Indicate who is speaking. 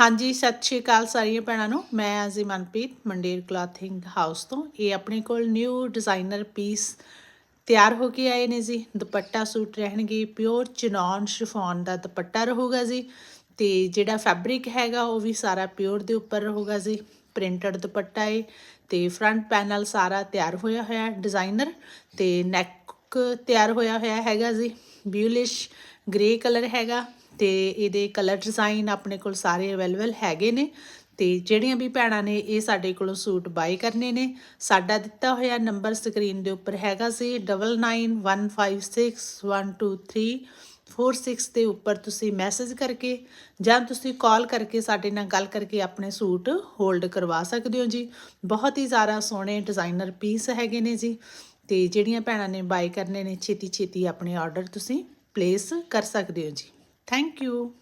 Speaker 1: ਹਾਂਜੀ, ਸਤਿ ਸ਼੍ਰੀ ਅਕਾਲ ਸਾਰੀਆਂ ਭੈਣਾਂ ਨੂੰ। ਮੈਂ ਅਜ਼ੀ ਮਨਪ੍ਰੀਤ, ਮੰਡੇਰ ਕਲਾਥਿੰਗ ਹਾਊਸ ਤੋਂ। ਇਹ ਆਪਣੇ ਕੋਲ ਨਿਊ ਡਿਜ਼ਾਈਨਰ ਪੀਸ ਤਿਆਰ ਹੋ ਕੇ ਆਏ ਨੇ ਜੀ। ਦੁਪੱਟਾ ਸੂਟ ਰਹਿਣਗੇ, ਪਿਓਰ ਚਿਨੌਨ ਸ਼ਿਫੋਨ ਦਾ ਦੁਪੱਟਾ ਰਹੂਗਾ ਜੀ ਤੇ ਜਿਹੜਾ ਫੈਬਰਿਕ ਹੈਗਾ, ਉਹ ਵੀ ਸਾਰਾ ਪਿਓਰ ਦੇ ਉੱਪਰ ਰਹੂਗਾ ਜੀ। ਪ੍ਰਿੰਟਡ ਦੁਪੱਟਾ ਹੈ ਤੇ ਫਰੰਟ ਪੈਨਲ ਸਾਰਾ ਤਿਆਰ ਹੋਇਆ ਹੋਇਆ ਹੈ ਡਿਜ਼ਾਈਨਰ ਤੇ ਨੈਕ ਤਿਆਰ ਹੋਇਆ ਹੋਇਆ ਹੈਗਾ ਜੀ। ਬਿਊਲਿਸ਼ ਗ੍ਰੇ ਕਲਰ ਹੈਗਾ। ਤੇ ਇਹਦੇ ਕਲਰ ਡਿਜ਼ਾਈਨ ਆਪਣੇ ਕੋਲ ਸਾਰੇ ਅਵੇਲੇਬਲ ਹੈਗੇ ਨੇ। ਤੇ ਜਿਹੜੀਆਂ ਵੀ ਭੈਣਾਂ ਨੇ, ਇਹ ਸਾਡੇ ਕੋਲੋਂ ਸੂਟ ਬਾਈ ਕਰਨੇ ਨੇ। ਸਾਡਾ ਦਿੱਤਾ ਹੋਇਆ ਨੰਬਰ ਸਕਰੀਨ ਦੇ ਉੱਪਰ ਹੈਗਾ ਸੀ 9915612346 ਦੇ ਉੱਪਰ ਤੁਸੀਂ ਮੈਸੇਜ ਕਰਕੇ ਜਾਂ ਤੁਸੀਂ ਕਾਲ ਕਰਕੇ ਸਾਡੇ ਨਾਲ ਗੱਲ ਕਰਕੇ ਆਪਣੇ ਸੂਟ ਹੋਲਡ ਕਰਵਾ ਸਕਦੇ ਹੋ ਜੀ। ਬਹੁਤ ਹੀ ਜ਼ਿਆਦਾ ਸੋਹਣੇ ਡਿਜ਼ਾਈਨਰ ਪੀਸ ਹੈਗੇ ਨੇ ਜੀ। ਤੇ ਜਿਹੜੀਆਂ ਭੈਣਾਂ ਨੇ ਬਾਈ ਕਰਨੇ ਨੇ ਛੇਤੀ ਛੇਤੀ ਆਪਣੇ ਆਰਡਰ ਤੁਸੀਂ ਪਲੇਸ ਕਰ ਸਕਦੇ ਹੋ ਜੀ। Thank you.